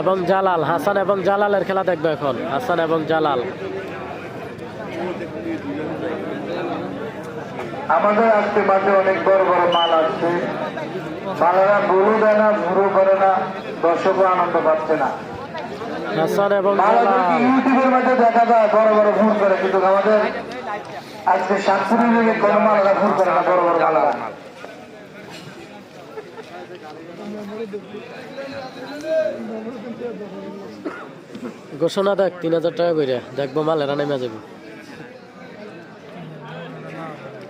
এবং জালাল হাসান এবং জালালের খেলা দেখব এখন। হাসান এবং জালাল। আমাদের আজকে মাঝে অনেক বড় বড় মাল আসছে মালেরা গরু দেয় না ভুরো করে না দর্শকও আনন্দ পাচ্ছে না। হাসান এবং ইউটিউবের দেখা যায় বড় বড় ভুল করে। কিন্তু আমাদের আজকে সাতপুরি লেগে কোনো মালারা ভুল করে না বড় বড় মালারা। ঘোষণা দেখ, তিন হাজার টাকা করে দেখব মালেরা নেমে যাব।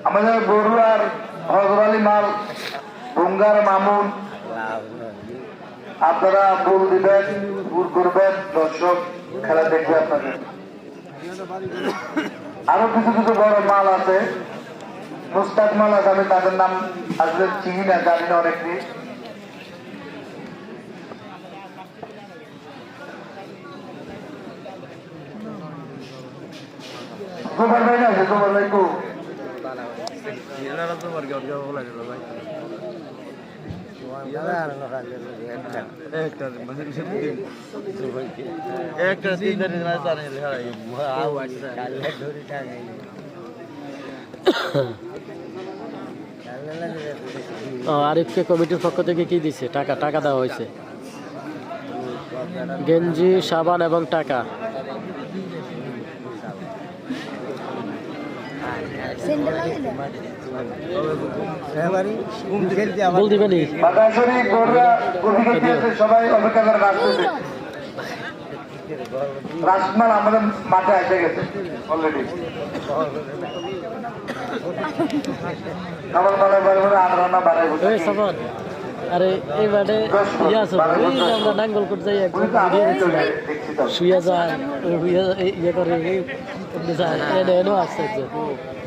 আমাদের বড়ুয়ার হজর আলী মাল গঙ্গার মামুন। আপনারা ফুল দিবেন ফুল করবেন, দর্শক, খেলা দেখবে আপনাদের। আরও কিছু কিছু বড় মাল আছে। মুস্তাক মাল আছে, আমি তাদের নাম আসলে চিনি না, জানি না অনেকটি আরিফকে কমিটির পক্ষ থেকে কি দিছে? টাকা টাকা দেওয়া হয়েছে। গেঞ্জি সাবান এবং টাকা। সবাই অপেক্ষা করে রাখতেছে রাজকুমার আমাদের মাঠে এসে আরে এই বাড়ে ইয়া আছে আমরা যাই শুয়ে যায় ইয়ে করে এনে এনেও আসছে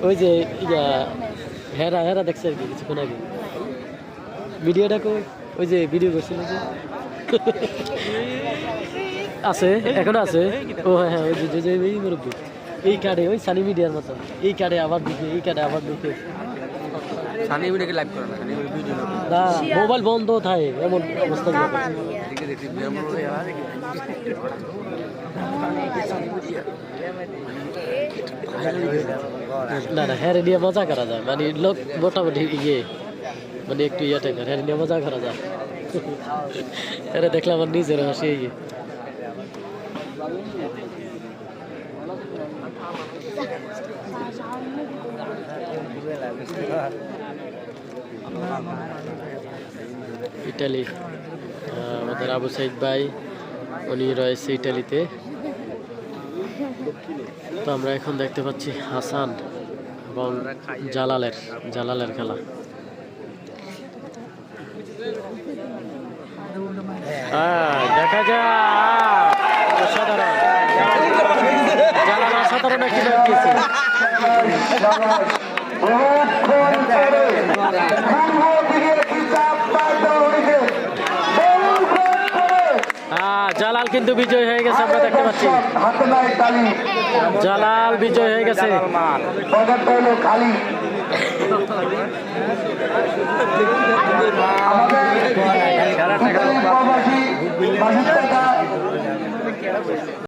ওই যে ইয়া, হেরা হেরা দেখছে আর কি কিছুক্ষণ আগে। ভিডিওটা কই ওই যে ভিডিও করছিল যে। আছে, এখনও আছে? ও হ্যাঁ হ্যাঁ ওই যে- যে মুরব্বী। এই কার্ডে, ওই সানি মিডিয়ার মতো। এই কার্ডে আবার ঢুকে, এই কার্ডে আবার ঢুকে। সানি ভিডিওকে লাইভ করে না? সানি ভিডিও না মোবাইল বন্ধ থাকে এমন অবস্থা হয়ে দেখি। বেমন না না হ্যাঁ নিয়ে মজা করা যায়। মানে লোক মোটামুটি ইয়ে মানে একটু ইয়ে টাইপের হ্যাঁ নিয়ে মজা করা যায়। এটা দেখলাম আমার নিজের হাসি ইয়ে ইটালি আমাদের আবু সাইদ ভাই উনি রয়েছে ইটালিতে তো আমরা এখন দেখতে পাচ্ছি হাসান এবং জালালের জালালের খেলা হ্যাঁ, দেখা যায় অসাধারণ অসাধারণ একটি জালাল কিন্তু বিজয় হয়ে গেছে আমরা দেখতে পাচ্ছি জালাল বিজয় হয়ে গেছে আমাদের